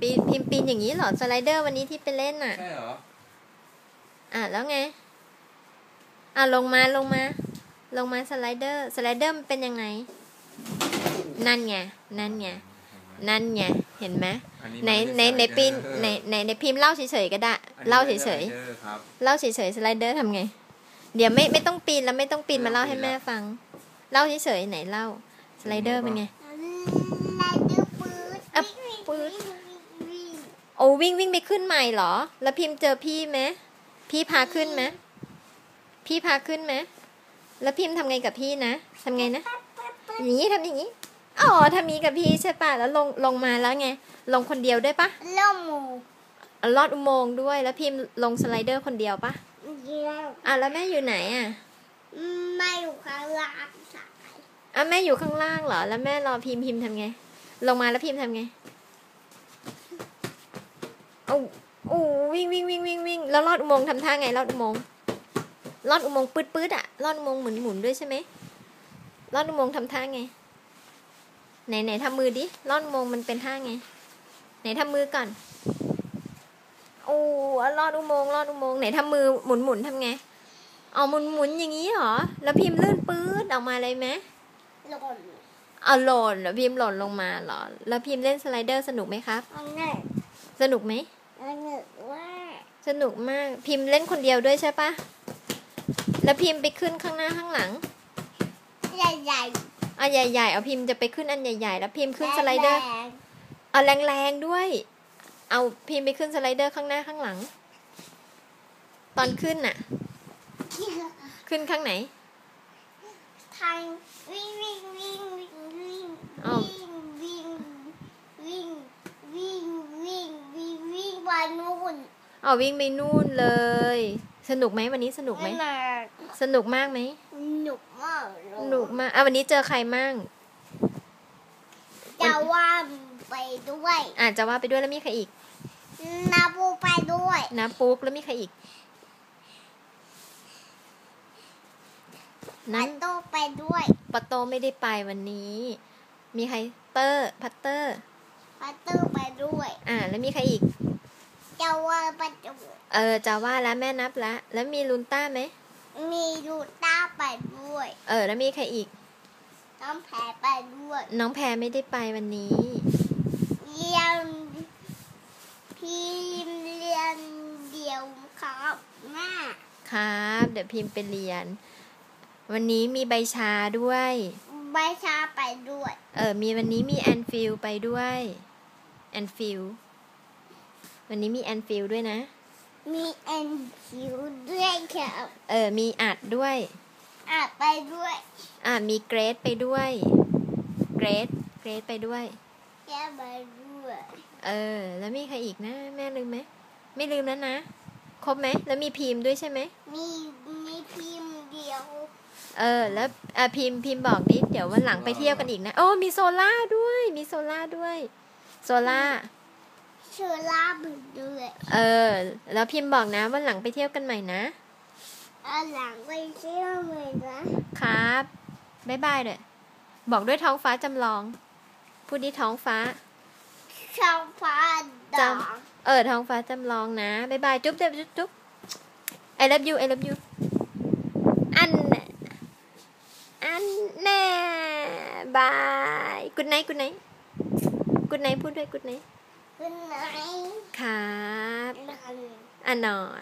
ปีนพิมพ์ปีนอย่างนี้เหรอสไลเดอร์วันนี้ที่ไปเล่นอะ ใช่เหรอ อะแล้วไง อะลงมาลงมา ลงมาสไลเดอร์สไลเดอร์มันเป็นยังไง นั่นไงนั่นไงนั่นไงเห็นไหมอัไหนไหนไหนปีนไหนไหนไหนพิมพ์เล่าเฉยๆก็ได้อันนี้เล่าเฉยสไลดอร์ครับๆเล่าเฉยๆสไลเดอร์ทำไง เดี๋ยวไม่ไม่ต้องปีนแล้วไม่ต้องปีนไม่มาต้องเล่าให้ปีนแม่แล้วฟัง เล่าเฉยๆไหนเล่าสไลเดอร์เป็นไงลายเดื อปืดอะปื๊ดโอ้วิ่งวิ่งไปขึ้นใหม่เหรอ แล้วพิมพ์เจอพี่ไหมพี่พาขึ้นไหมพี่พาขึ้นไหมแล้วพิมพ์ทำไงกับพี่นะทำไงนะอย่างนี้ทำอย่างนี้อ๋อทำนี้กับพี่ใช่ปะแล้วลงลงมาแล้วไง ลงคนเดียวด้วยปะล่มหมูอะลอดอุโมงค์ด้วยแล้วพิมพ์ลงสไลเดอร์คนเดียวปะเยี่ยมอะแล้วแม่อยู่ไหนอะไม่อยู่ข้างล่างสายอะแม่อยู่ข้างล่างเหรอ แล้วแม่รอพิมพ์พิมพ์ทำไง ลงมาแล้วพิมพ์ทำไงเอาโอ้วิ่งวิ่งวิ่งวิ่งวิ่งแล้วลอดอุโมงค์ทำท่าไงลอดอุโมงค์ลอดอุโมงค์ปืดปืดอะลอดอุโมงค์หมุนหมุนด้วยใช่ไหมลอดอุโมงค์ทำท่าไง ไหนไหนทำมือดิลอดอุโมงค์มันเป็นท่าไง ไหนทำมือก่อนโอ้ลอดอุโมงค์ลอดอุโมงค์ไหนทำมือหมุนหมุนทำไงเอาหมุนหมุนอย่างนี้เหรอ แล้วพิมพ์ลื่นปื๊ดออกมาเลยไหมหล่นเอาหล่นแล้วพิมพ์หล่นลงมาเหรอ แล้วพิมพ์เล่นสไลเดอร์สนุกไหมครับอันนี้สนุกไหม อันนี้ว่าสนุกมาก พิมพ์เล่นคนเดียวด้วยใช่ปะแล้วพิมพ์ไปขึ้นข้างหน้าข้างหลัง ใหญ่ใหญ่อะใหญ่ๆ เอาพิมพ์จะไปขึ้นอันใหญ่ ๆ แล้วพิมพ์ขึ้นสไลเดอร์แงเอาแรงๆด้วย เอาพิมพ์ไปขึ้นสไลเดอร์ข้างหน้าข้างหลัง ตอนขึ้นน่ะๆขึ้นข้างไหน ทางวิ่งวิ่งวิ่งวิ่งวิ่ง อ้าว วิ่งวิ่งวิ่งวิ่งวิ่งวิ่งวิ่งไป นู่นเอาวิ่งไปนู่นเลย สนุกไหมวันนี้สนุกไหมมากสนุกมากไหมหนุกมากเลยสนุกมากอะวันนี้เจอใครมั่งจะว่าไปด้วยอาจจะว่าไปด้วยแล้วมีใครอีกนาบูไปด้วยนะปุ๊กแล้วมีใครอีกนันั้นนโตไปด้วยปะโตไม่ได้ไปวันนี้ มีใครเตอร์พัตเตอร์พัตเตอร์ไปด้วย อ่า แล้วมีใครอีกจะ ว่าไปด้วยเออจะว่าแล้วแม่นับแล้วแล้วมีลุนต้าไหม มีลูต้าไปด้วย เออ แล้วมีใครอีก น้องแพรไปด้วย น้องแพรไม่ได้ไปวันนี้เรียนพิมพ์เรียนเดียวครับแม่ครับ เดี๋ยวพิมพ์ไปเรียน วันนี้มีใบชาด้วย ใบชาไปด้วย เออ มีวันนี้มีแอนฟิลไปด้วย แอนฟิล วันนี้มีแอนฟิลด้วยนะ มีแอนคิวด้วยครับเออ มีอัดด้วยอะไปด้วย อ่ามีเกรดไปด้วย เกรดเกรดไปด้วยแกไปด้วย เออ แล้วมีใครอีกนะ แม่ลืมไหม ไม่ลืมแล้วนะ ครบไหม แล้วมีพิมพ์ด้วยใช่ไหม มีมีพิมพ์เดียว เออ แล้วอะพิมพ์พิมพ์บอกดิ เดี๋ยววันหลังไปเที่ยวกันอีกนะ โอ้ มีโซล่าด้วย มีโซล่าด้วย โซล่าเชื่อลาบึกด้วยเออ แล้วพิมพ์บอกนะวันหลังไปเที่ยวกันใหม่นะเอาหลังไปเที่ยวเลยนะครับบ๊ายบายเลยบอกด้วยท้องฟ้าจำลอง พูดดิท้องฟ้าช่องฟ้าดจอกเออท้องฟ้าจำลองนะบ๊ายบายจุ๊บเด็บจุ๊บจุ๊บ I love you I love you อันน่ะอันแน่บายกุดไนกุดไนกุดไนพูดด้วยกุดไน ขึ้นไหนครับนั่นอะนอน